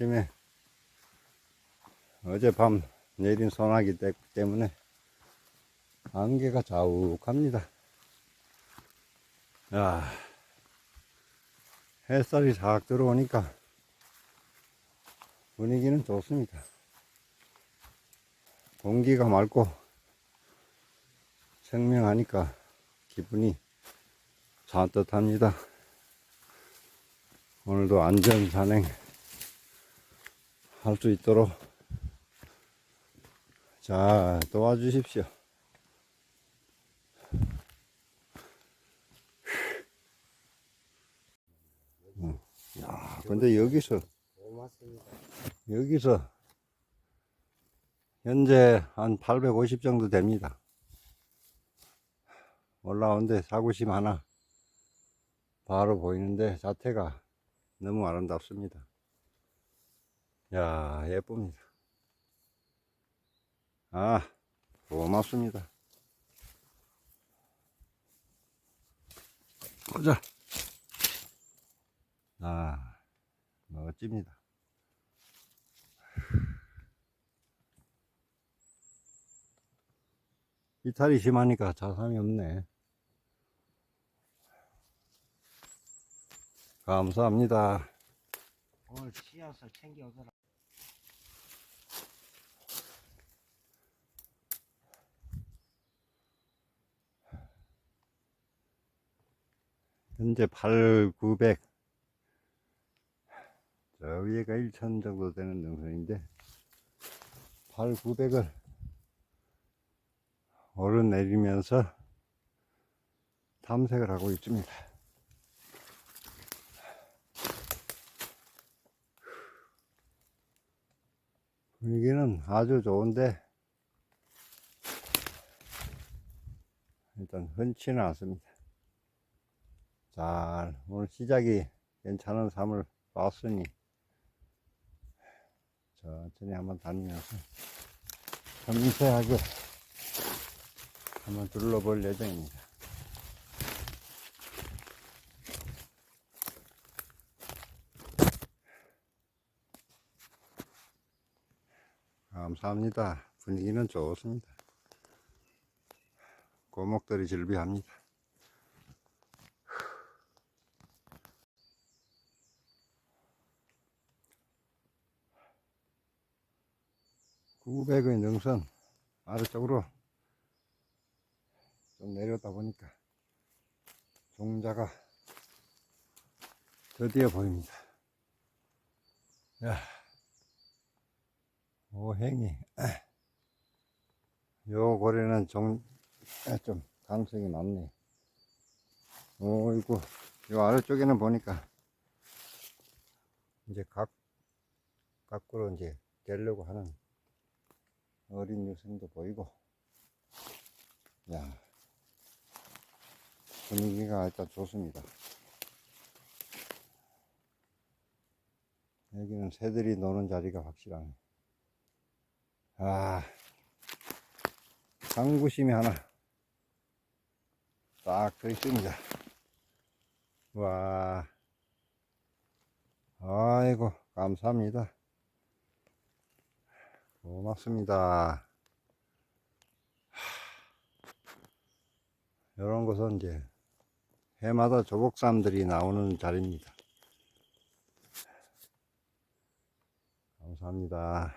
아침에 어젯밤 내린 소나기 때- 때문에 안개가 자욱합니다. 야, 햇살이 싹 들어오니까 분위기는 좋습니다. 공기가 맑고 생명하니까 기분이 산뜻합니다. 오늘도 안전 산행 할 수 있도록 자 도와주십시오. 음, 야, 근데 여기서. 여기서 현재 한 850 정도 됩니다. 올라오는데 사구심 하나 바로 보이는데 자태가 너무 아름답습니다. 야 예쁩니다. 아 고맙습니다. 보자. 아 멋집니다. 이탈이 심하니까 자삼이 없네. 감사합니다. 오늘 씨앗을 챙겨오더라. 현재 8, 900. 저 위에가 1000 정도 되는 능선인데, 8, 900을 오르내리면서 탐색을 하고 있습니다. 분위기는 아주 좋은데, 일단 흔치는 않습니다. 잘 오늘 시작이 괜찮은 삶을 봤으니 천천히 한번 다니면서 섬세하게 한번 둘러볼 예정입니다. 감사합니다. 분위기는 좋습니다. 고목들이 즐비합니다. 900의 능선 아래쪽으로 좀 내려다 보니까 종자가 드디어 보입니다. 야, 오행이 요 고래는 종, 아, 좀 강성이 많네. 오이고 요 아래쪽에는 보니까 이제 각 각으로 이제 되려고 하는 어린 유생도 보이고, 야, 분위기가 일단 좋습니다. 여기는 새들이 노는 자리가 확실하네. 아, 상구심이 하나 딱서 있습니다. 와, 아이고, 감사합니다. 고맙습니다. 이런 곳은 이제 해마다 조복삼들이 나오는 자리입니다. 감사합니다.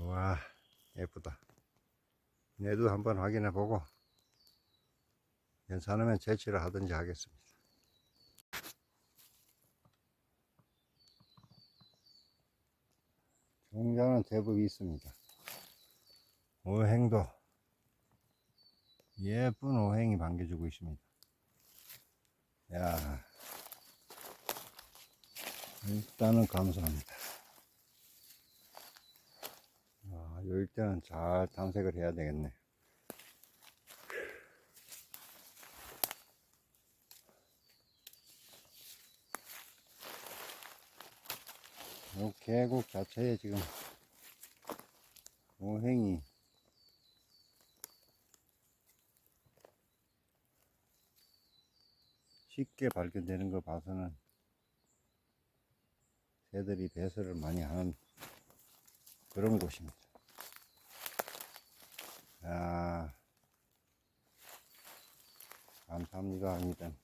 와, 예쁘다. 얘도 한번 확인해 보고 괜찮으면 채취를 하든지 하겠습니다. 종자는 제법 있습니다. 오행도 예쁜 오행이 반겨주고 있습니다. 야, 일단은 감사합니다. 아, 요 일단은 잘 탐색을 해야 되겠네. 요 계곡 자체에 지금 오행이 쉽게 발견되는 거 봐서는 새들이 배설을 많이 하는 그런 곳입니다. 아, 감사합니다. 일단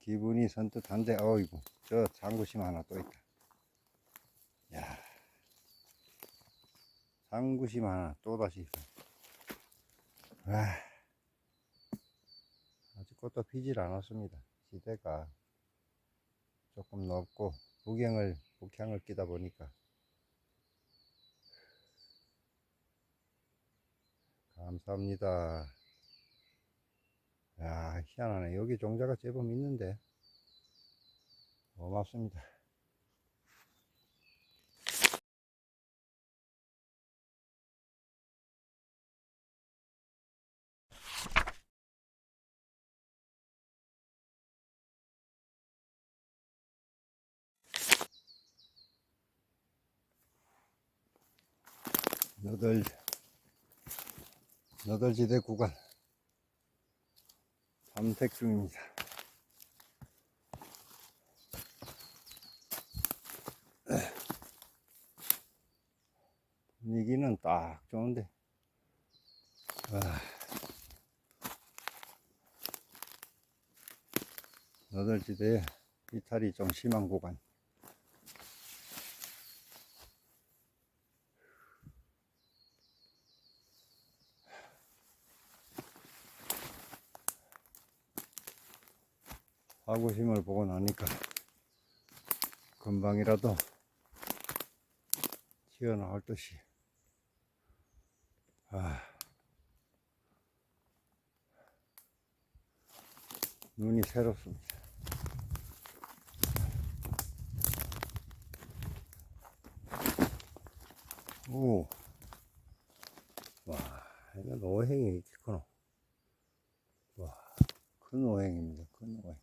기분이 선뜻한데 어이구 저 장구심 하나 또 있다. 장구심 하나 또 다시. 와, 아직 꽃도 피질 않았습니다. 시대가 조금 넓고 북향을 북향을 끼다 보니까 감사합니다. 야 희한하네 여기 종자가 제법 있는데 고맙습니다. 너덜 너덜지대 구간 탐색 중입니다. 분위기는 딱 좋은데. 아, 너덜지대에 이탈이 좀 심한 구간 하구심을 보고 나니까 금방이라도 튀어나올 듯이 아, 눈이 새롭습니다. 오, 와, 이거 노행이 있구나. 와, 큰 노행입니다. 큰 노행.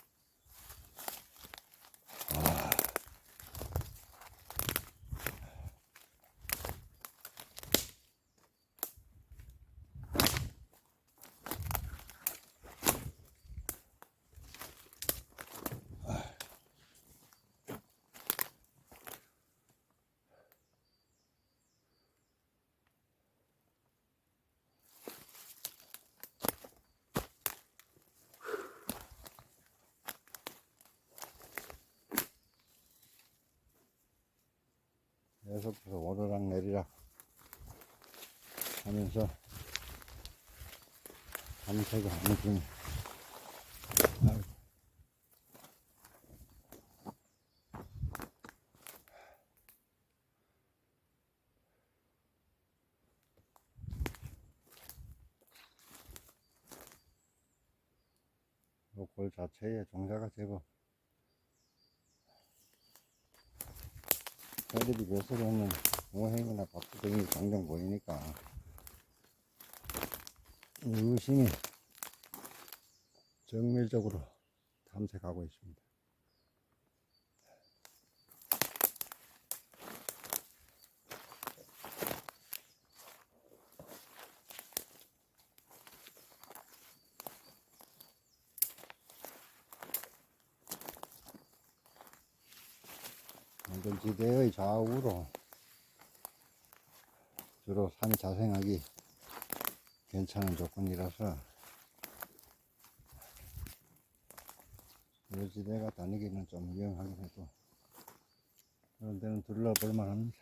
계속해서 오르락 내리락 하면서 탐색을 하는 중. 아이고. 요골 자체에 종자가 제법 애들이 배설을 하는 오행이나 밥두덩이 종종 보이니까 유심히 정밀적으로 탐색하고 있습니다. 안전지대의 좌우로 주로 산이 자생하기 괜찮은 조건이라서 여지대가 다니기는 좀 위험하긴 해도 그런 데는 둘러볼 만합니다.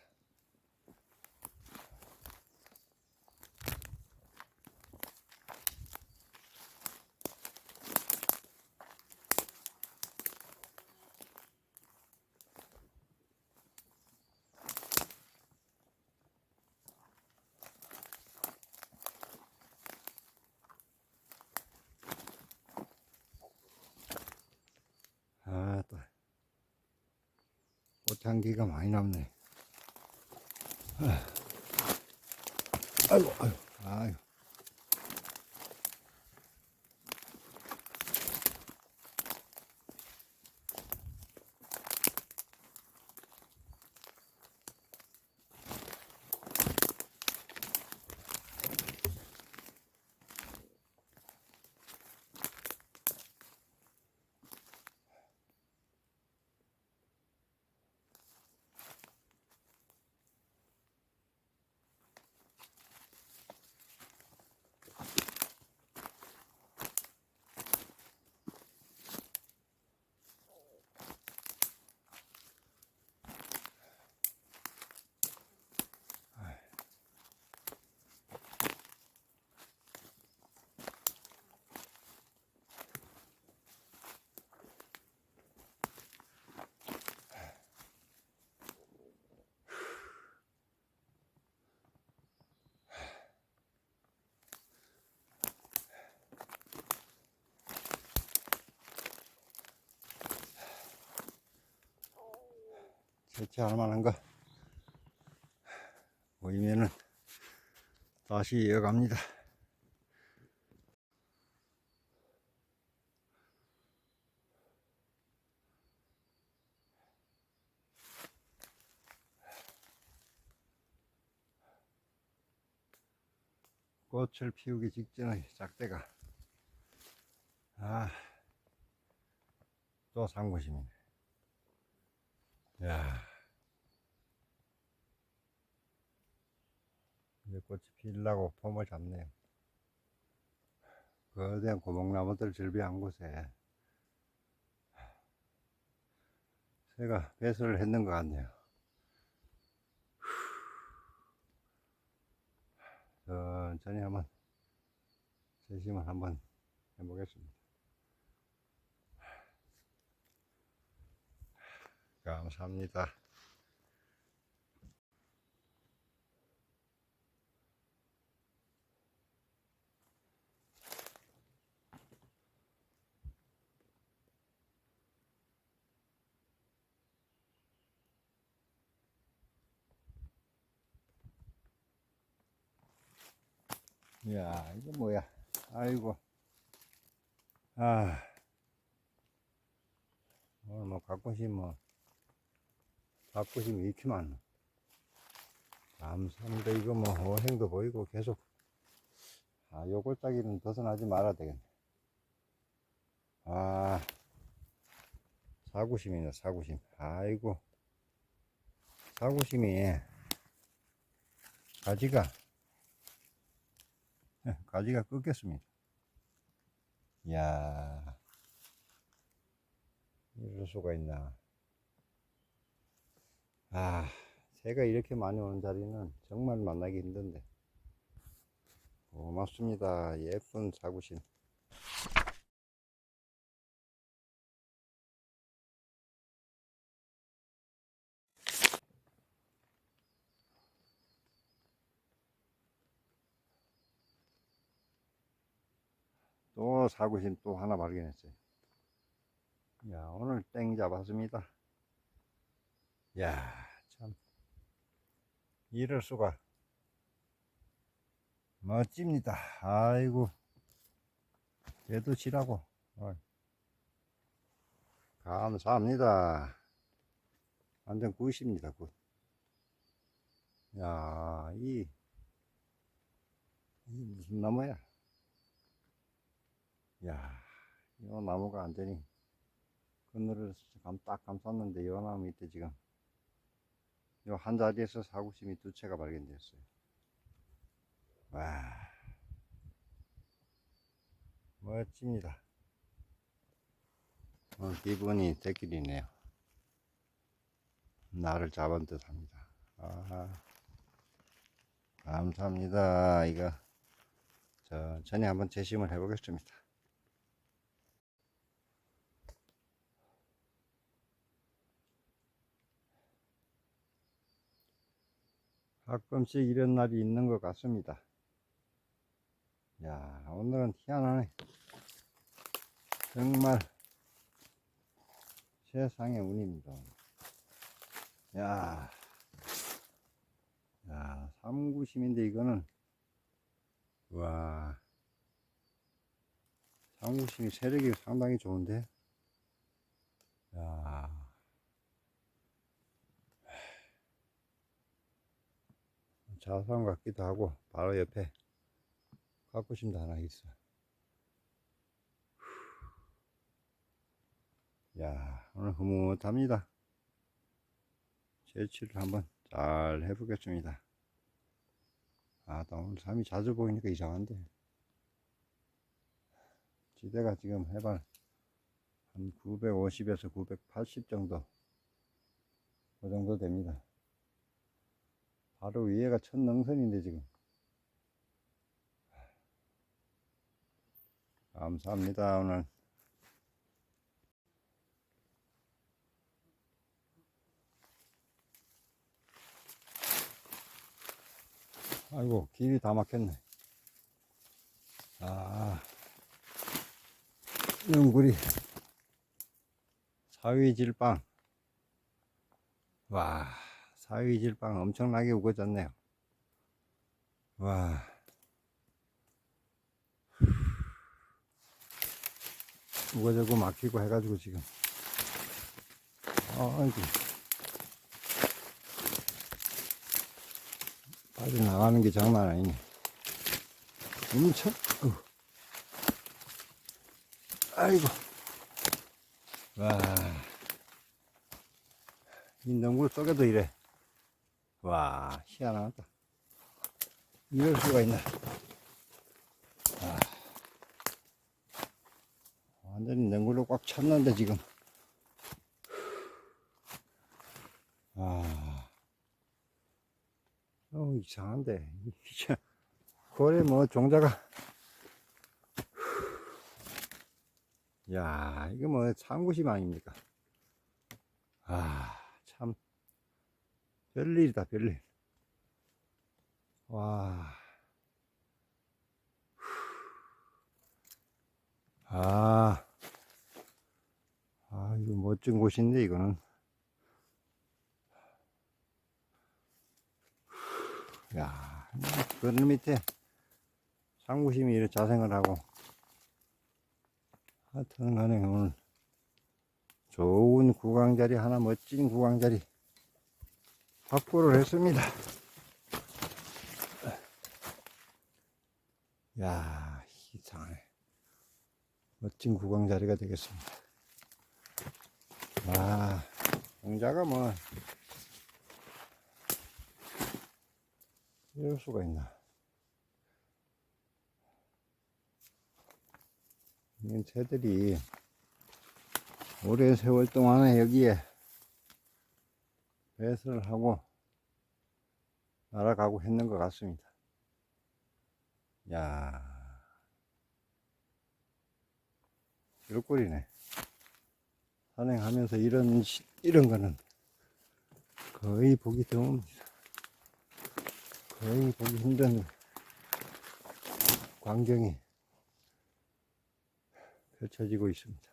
아, 또. 꽃향기가 많이 남네. 아. 아이고, 아이고, 대체할 만한 거 보이면은 다시 이어갑니다. 꽃을 피우기 직전의 짝대가 아, 또 상고심이네. 야, 이제 꽃이 피려고 폼을 잡네요. 거대한 고목나무들 절비한 곳에 새가 배설을 했는 것 같네요. 천천히 한번 세심을 한번 해보겠습니다. 감사합니다. 야, 이거 뭐야. 아이고. 아. 오늘 뭐, 가끔씩 뭐, 가끔씩 이렇게 많노. 감사합니다. 이거 뭐, 어행도 보이고 계속. 아, 요 골짜기는 벗어나지 말아야 되겠네. 아. 사구심이네, 사구심. 아이고. 사구심이, 가지가, 예, 가지가 꺾였습니다. 이야, 이럴 수가 있나. 아, 새가 이렇게 많이 오는 자리는 정말 만나기 힘든데. 고맙습니다. 예쁜 사구심. 또 사구심 또 하나 발견했어요. 야, 오늘 땡 잡았습니다. 야, 참. 이럴 수가. 멋집니다. 아이고. 얘도. 어이. 감사합니다. 완전 굿입니다, 굿. 야, 이, 이 무슨 나무야? 야, 이 나무가 완전히 그늘을 감, 딱 감쌌는데 이 나무 밑에 지금 이 한 자리에서 사구심이 두 채가 발견됐어요. 와, 멋집니다. 오늘 기분이 대길이네요. 나를 잡은 듯 합니다. 아, 감사합니다. 이거 천천히 한번 재심을 해보겠습니다. 가끔씩 이런 날이 있는 것 같습니다. 야, 오늘은 희한하네. 정말 세상의 운입니다. 야, 야, 삼구심인데 이거는, 와, 삼구심이 세력이 상당히 좋은데, 야, 자산 같기도 하고 바로 옆에 가꾸심도 하나 있어. 야 오늘 흐뭇합니다. 재치를 한번 잘 해보겠습니다. 아, 나 오늘 삶이 자주 보이니까 이상한데. 지대가 지금 해발 한 950에서 980 정도. 그 정도 됩니다. 바로 위에가 천능선인데 지금. 감사합니다 오늘. 아이고 길이 다 막혔네. 아 영구리. 사위질빵. 와, 사위질방 엄청나게 우거졌네요. 와. 우거져고 막히고 해가지고 지금. 아이고. 빠져나가는 게 장난 아니네. 엄청, 어우. 아이고. 와. 이 능굴 속에도 이래. 와, 희한하다. 이럴 수가 있나. 와. 완전히 능굴로 꽉 찼는데, 지금. 아. 어, 이상한데. 이게 고래 뭐, 종자가. 야, 이거 뭐, 참구심 아닙니까? 아, 참. 별일이다, 별일. 와. 아. 아, 이거 멋진 곳인데, 이거는. 야, 그늘 밑에 상구심이 이렇게 자생을 하고. 하여튼 간에 오늘 좋은 구강자리 하나 멋진 구강자리 확보를 했습니다. 야 이상하네. 멋진 구강 자리가 되겠습니다. 와 공자가 뭐 이럴 수가 있나. 이 새들이 오랜 세월 동안에 여기에 배설을 하고 날아가고 했는 것 같습니다. 야 일꼴이네. 산행하면서 이런, 시- 이런 거는 거의 보기 드뭅니다. 거의 보기 힘든 광경이 펼쳐지고 있습니다.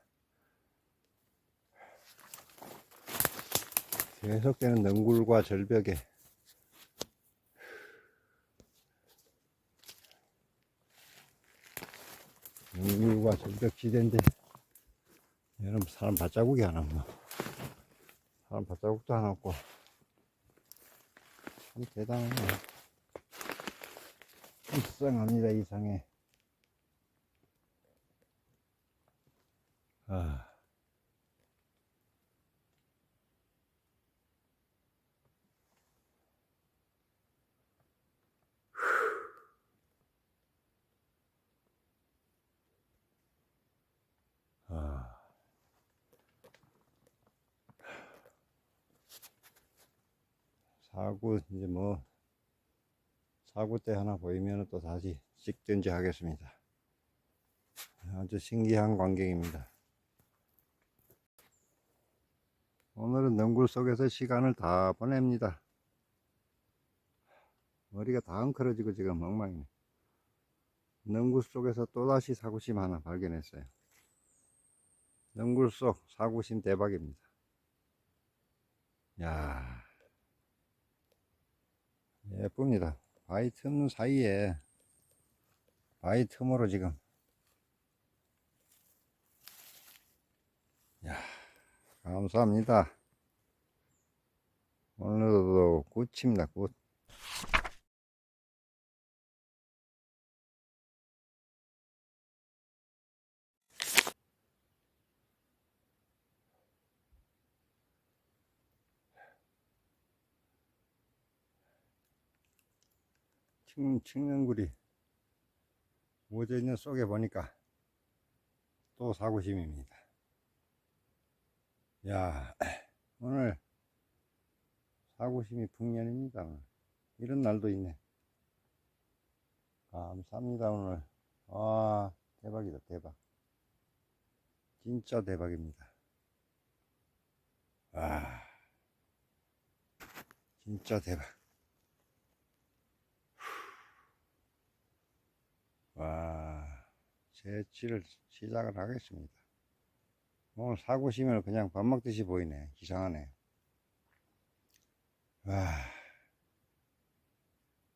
계속되는 능굴과 절벽에 능굴과 절벽 지대인데 여러분 사람 발자국이 하나 없나 사람 발자국도 하나 없고 참 대단하네 이상합니다 이상해 아. 아. 사구 이제 뭐 사구 때 하나 보이면 또 다시 찍든지 하겠습니다. 아주 신기한 광경입니다. 오늘은 능굴 속에서 시간을 다 보냅니다. 머리가 다 엉클어지고 지금 엉망이네. 능굴 속에서 또다시 사구심 하나 발견했어요. 능굴 속 사구심 대박입니다. 야 예쁩니다. 바위 틈 사이에 바위 틈으로 지금 야 감사합니다. 오늘도 굿입니다. 굿. 青, 칡는구리 모져 있는 속에 보니까 또 사고심입니다. 야, 오늘 사고심이 풍년입니다. 오늘. 이런 날도 있네. 감사합니다, 오늘. 와, 대박이다, 대박. 진짜 대박입니다. 와, 진짜 대박. 와, 채취를 시작을 하겠습니다. 오늘 사고심을 그냥 밥 먹듯이 보이네. 이상하네. 와,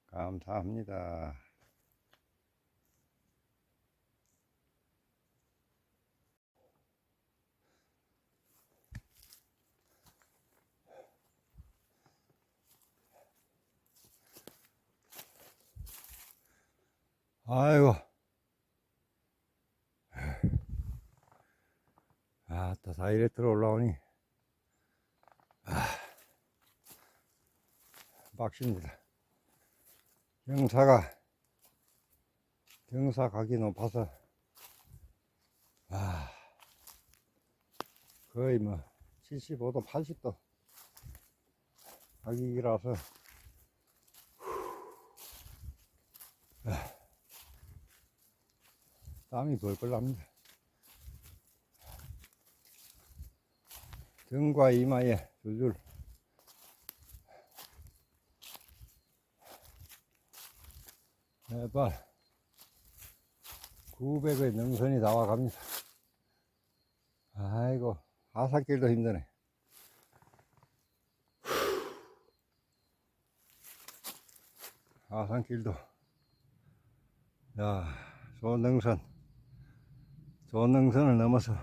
감사합니다. 아이고. 아따, 사이에 들어 올라오니. 아, 빡십니다. 경사가, 경사 각이 높아서, 아, 거의 뭐, 75도, 80도 각이라서, 땀이 벌벌 납니다. 등과 이마에 줄줄 해발 900의 능선이 나와갑니다. 아이고 하산길도 힘드네. 하산길도 야 좋은 능선 좋은 능선을 넘어서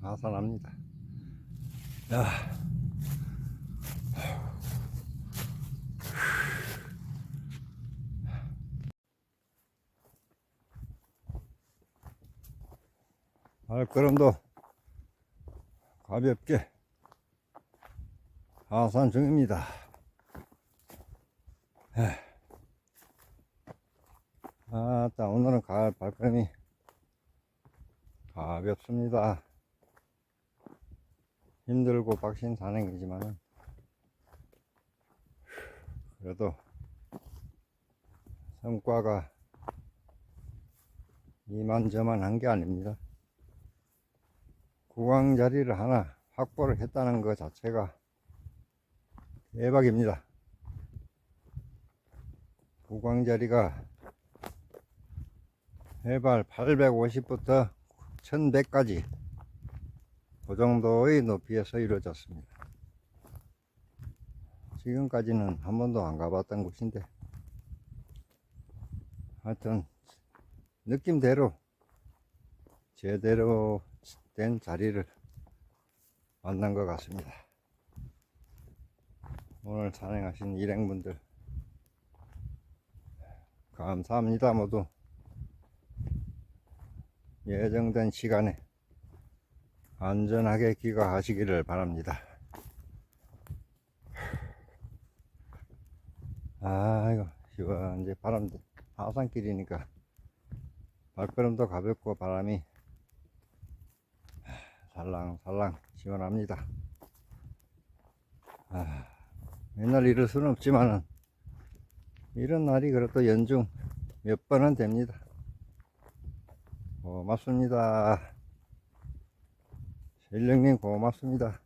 하산합니다. 야. 발걸음도 가볍게 하산 중입니다. 에. 아따 오늘은 가을 발걸음이 가볍습니다. 힘들고 빡신 산행이지만은 그래도 성과가 이만저만한 게 아닙니다. 구강 자리를 하나 확보를 했다는 것 자체가 대박입니다. 구강 자리가 해발 850부터 1100까지 그 정도의 높이에서 이루어졌습니다. 지금까지는 한 번도 안 가봤던 곳인데 하여튼 느낌대로 제대로 된 자리를 만난 것 같습니다. 오늘 산행하신 일행분들 감사합니다 모두 예정된 시간에 안전하게 귀가하시기를 바랍니다. 아이고, 시원, 이제 바람, 하산길이니까 발걸음도 가볍고 바람이 살랑살랑 시원합니다. 아, 맨날 이럴 수는 없지만은 이런 날이 그래도 연중 몇 번은 됩니다. 고맙습니다. 일령님 고맙습니다.